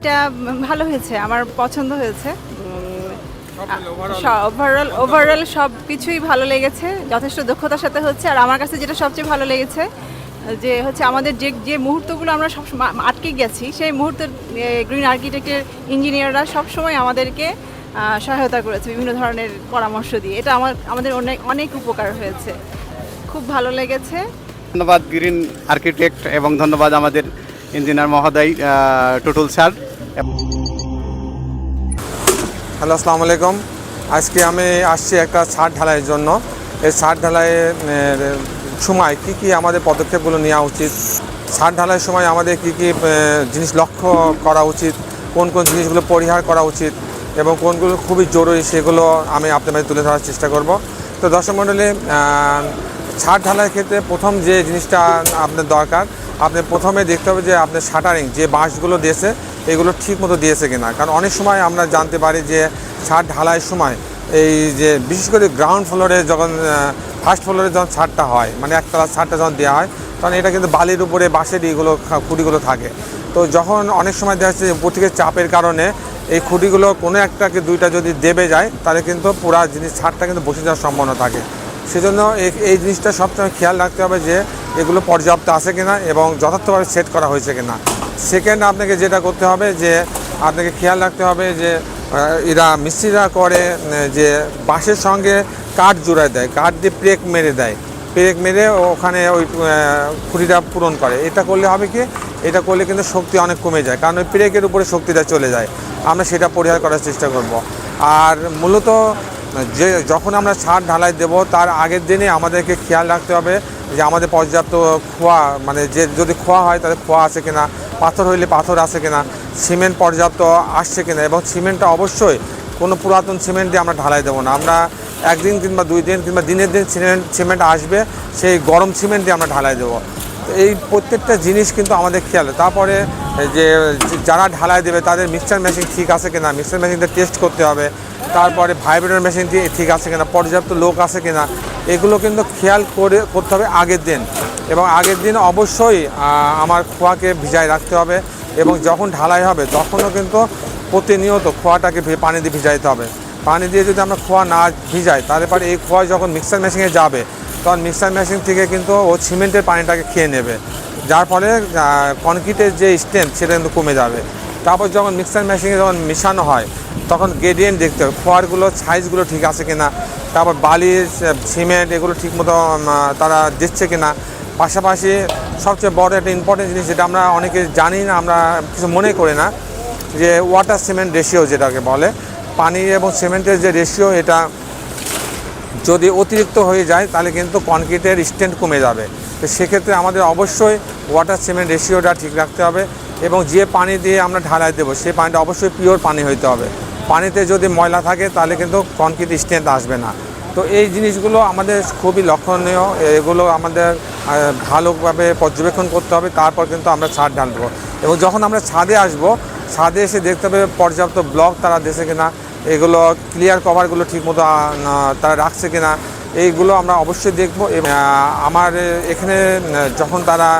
এটা ভালো হয়েছে আমার পছন্দ হয়েছে। ওভারঅল ওভারঅল সব কিছুই ভালো লেগেছে যথেষ্ট দক্ষতার সাথে হচ্ছে আর আমার কাছে যেটা সবচেয়ে ভালো লেগেছে যে হচ্ছে আমাদের যে যে মুহূর্তগুলো আমরা সব সময় আটকে গেছি সেই মুহূর্তের গ্রিন আর্কিটেক্টের ইঞ্জিনিয়াররা সবসময় আমাদেরকে সহায়তা করেছে বিভিন্ন ধরনের পরামর্শ দিয়ে। এটা আমার আমাদের অনেক অনেক উপকার হয়েছে। খুব ভালো লেগেছে। ধন্যবাদ গ্রিন আর্কিটেক্ট এবং ধন্যবাদ আমাদের ইঞ্জিনিয়ার মহোদয় টুটুল স্যার। হ্যালো, আসসালামু আলাইকুম। আজকে আমি আসছি একটা ছাদ ঢালাইয়ের জন্য। এই ছাদ ঢালাইয়ের সময় কি কি আমাদের পদক্ষেপগুলো নেওয়া উচিত? ছাদ ঢালাইয়ের সময় আমাদের কি কি জিনিস লক্ষ্য করা উচিত? কোন কোন জিনিসগুলো পরিহার করা উচিত? এবং কোনগুলো খুবই জরুরি সেগুলো আমি আপনাদের মাঝে তুলে ধরার চেষ্টা করব। তো দর্শক মণ্ডলী ছাদ ঢালাইয়ের ক্ষেত্রে প্রথম যে জিনিসটা আপনার দরকার, আপনি প্রথমে দেখতে হবে যে আপনার শাটারিং, যে বাঁশগুলো দিয়েছে, এগুলো ঠিক মতো দিয়েছে কিনা। কারণ অনেক সময় আমরা জানতে পারি যে ছাদ ঢালাইয়ের সময় এই যে বিশেষ করে গ্রাউন্ড ফ্লোরে যখন ফার্স্ট ফ্লোরে যখন ছাদটা হয় মানে একতলা ছাদটা যখন দেওয়া হয়, তখন এটা কিন্তু বালির উপরে বাঁশের এগুলো, খা- খুঁটিগুলো থাকে। তো যখন অনেক সময় দেখা যাচ্ছে উপর থেকে চাপের কারণে এই খুঁটিগুলো কোনো একটাকে দুইটা যদি দেবে যায়, তাহলে কিন্তু পুরা জিনিস ছাদটা কিন্তু বসে যাওয়ার সম্ভাবনা থাকে। সেজন্য এই- জিনিসটা সবসময় খেয়াল রাখতে হবে যে এগুলো পর্যাপ্ত আছে কিনা এবং যথার্থভাবে সেট করা হয়েছে কিনা। সেকেন্ড আপনাকে যেটা করতে হবে যে আপনাকে খেয়াল রাখতে হবে যে এরা মিস্ত্রিরা করে যে বাঁশের সঙ্গে কাঠ জোড়ায় দেয়, কাঠ দিয়ে প্রেক মেরে দেয়। প্রেক মেরে ওখানে ওই খুঁটিটা পূরণ করে। এটা করলে হবে কি? এটা করলে কিন্তু শক্তি অনেক কমে যায়, কারণ ওই প্রেকের উপরে শক্তিটা চলে যায়। আমরা সেটা পরিহার করার চেষ্টা করব। আর মূলত যে যখন আমরা ছাদ ঢালাই দেব, তার আগের দিনে আমাদেরকে খেয়াল রাখতে হবে যে আমাদের পর্যাপ্ত খোয়া মানে যে যদি খোয়া হয় তাহলে খোয়া আছে কিনা, পাথর হইলে পাথর আছে কিনা, সিমেন্ট পর্যাপ্ত আসছে কিনা, এবং সিমেন্টটা অবশ্যই কোনো পুরাতন সিমেন্ট দিয়ে আমরা ঢালাই দেবো না। আমরা একদিন কিংবা দুই দিন কিংবা দিনের দিন সিমেন্ট সিমেন্ট আসবে, সেই গরম সিমেন্ট দিয়ে আমরা ঢালাই দেবো। এই প্রত্যেকটা জিনিস কিন্তু আমাদের খেয়াল তারপরে যে, যারা ঢালাই দেবে, তাদের মিক্সচার মেশিন ঠিক আছে কিনা, মিক্সচার মেশিনটা টেস্ট করতে হবে। তারপরে ভাইব্রেটর মেশিন দিয়ে ঠিক আছে কিনা, পর্যাপ্ত লোক আছে কিনা, এগুলো কিন্তু খেয়াল করে করতে হবে আগের দিন। এবং আগের দিন অবশ্যই আমার খোয়াকে ভিজায় রাখতে হবে এবং যখন ঢালাই হবে তখনও কিন্তু প্রতিনিয়ত খোয়াটাকে পানি দিয়ে ভিজাইতে হবে। পানি দিয়ে যদি আমরা খোয়া না ভিজাই, তাহলে পরে এই খোয়া যখন মিক্সার মেশিনে যাবে, তখন মিক্সার মেশিন থেকে কিন্তু ও সিমেন্টের পানিটাকে খেয়ে নেবে। যার ফলে কনক্রিটের যে স্ট্রেংথ সেটা কিন্তু কমে যাবে। তারপর যখন মিক্সার মেশিনে যখন মেশানো হয়, তখন গ্রেডিয়েন্ট দেখতে হবে, খোয়ারগুলো সাইজগুলো ঠিক আছে কিনা, তারপর বালি সিমেন্ট এগুলো ঠিক মতো তারা দিচ্ছে কিনা। পাশাপাশি সবচেয়ে বড় একটা ইম্পর্টেন্ট জিনিস যেটা আমরা অনেকে জানি না, আমরা কিছু মনে করি না, যে ওয়াটার সিমেন্ট রেশিও যেটাকে বলে, পানি এবং সিমেন্টের যে রেশিও এটা যদি অতিরিক্ত হয়ে যায়, তাহলে কিন্তু কনক্রিটের স্ট্যান্ড কমে যাবে। তো সেক্ষেত্রে আমাদের অবশ্যই ওয়াটার সিমেন্ট রেশিওটা ঠিক রাখতে হবে। এবং যে পানি দিয়ে আমরা ঢালাই দেবো সেই পানিটা অবশ্যই পিওর পানি হইতে হবে। পানিতে যদি ময়লা থাকে, তাহলে কিন্তু কনক্রিট স্ট্রেন্থ আসবে না। তো এই জিনিসগুলো আমাদের খুবই লক্ষণীয়। এগুলো আমাদের ভালোভাবে পর্যবেক্ষণ করতে হবে। তারপর কিন্তু আমরা ছাদ ঢালবো। এবং যখন আমরা ছাদে আসব, ছাদে এসে দেখতে হবে পর্যাপ্ত ব্লক তারা দেশে কিনা। এগুলো ক্লিয়ার কভারগুলো ঠিকমতো তারা রাখছে কিনা। এইগুলো আমরা অবশ্যই দেখব আমার এখানে যখন তারা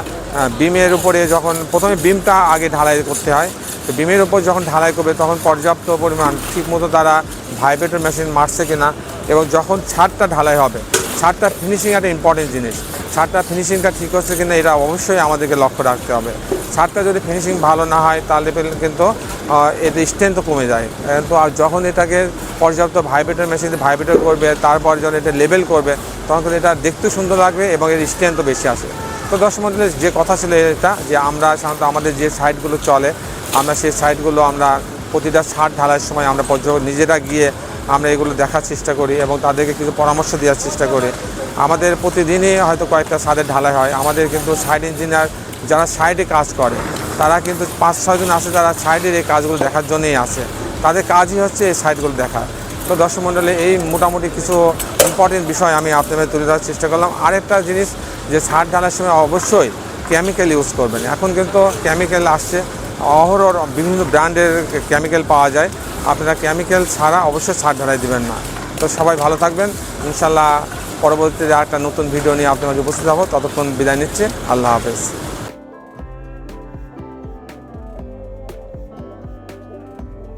বিমের উপরে যখন প্রথমে বিমটা আগে ঢালাই করতে হয়, তো বিমের উপর যখন ঢালাই করবে তখন পর্যাপ্ত পরিমাণ ঠিকমতো তারা ভাইব্রেটর মেশিন মারছে কিনা এবং যখন ছাদটা ঢালাই হবে, ছাদটা ফিনিশিং একটা ইম্পর্টেন্ট জিনিস, ছাদটা ফিনিশিংটা ঠিক হচ্ছে কিনা এটা অবশ্যই আমাদেরকে লক্ষ্য রাখতে হবে। ছাদটা যদি ফিনিশিং ভালো না হয়, তাহলে কিন্তু এতে স্ট্রেন্থও কমে যায়। তো আর যখন এটাকে পর্যাপ্ত ভাইব্রেটর মেশিন ভাইব্রেটর করবে, তারপর যখন এটা লেবেল করবে, তখন কিন্তু এটা দেখতে সুন্দর লাগবে এবং এর স্ট্রেন্থও বেশি আসে। তো দর্শক মন্ডলের যে কথা ছিল এটা, যে আমরা সাধারণত আমাদের যে সাইটগুলো চলে, আমরা সেই সাইটগুলো আমরা প্রতিটা ছাদ ঢালার সময় আমরা পর্যবেক্ষণ, নিজেরা গিয়ে আমরা এগুলো দেখার চেষ্টা করি এবং তাদেরকে কিছু পরামর্শ দেওয়ার চেষ্টা করি। আমাদের প্রতিদিনই হয়তো কয়েকটা ছাদের ঢালাই হয়। আমাদের কিন্তু সাইড ইঞ্জিনিয়ার যারা সাইডে কাজ করে, তারা কিন্তু পাঁচ ছয়জন আছে যারা সাইডের এই কাজগুলো দেখার জন্যই আসে তাদের কাজই হচ্ছে এই সাইডগুলো দেখা। তো দর্শক মণ্ডলে এই মোটামুটি কিছু ইম্পর্টেন্ট বিষয় আমি আপনাদের তুলে ধরার চেষ্টা করলাম। আরেকটা জিনিস যে সার ঢালার সময় অবশ্যই কেমিক্যাল ইউজ করবেন। এখন কিন্তু কেমিক্যাল আসছে। অহরহ বিভিন্ন ব্র্যান্ডের কেমিক্যাল পাওয়া যায়। আপনারা কেমিক্যাল ছাড়া অবশ্যই সার ঢালাই দেবেন না। তো সবাই ভালো থাকবেন। ইনশাল্লাহ পরবর্তীতে একটা নতুন ভিডিও নিয়ে আপনার মাঝে উপস্থিত হব। ততক্ষণ বিদায় নিচ্ছে। আল্লাহ হাফেজ।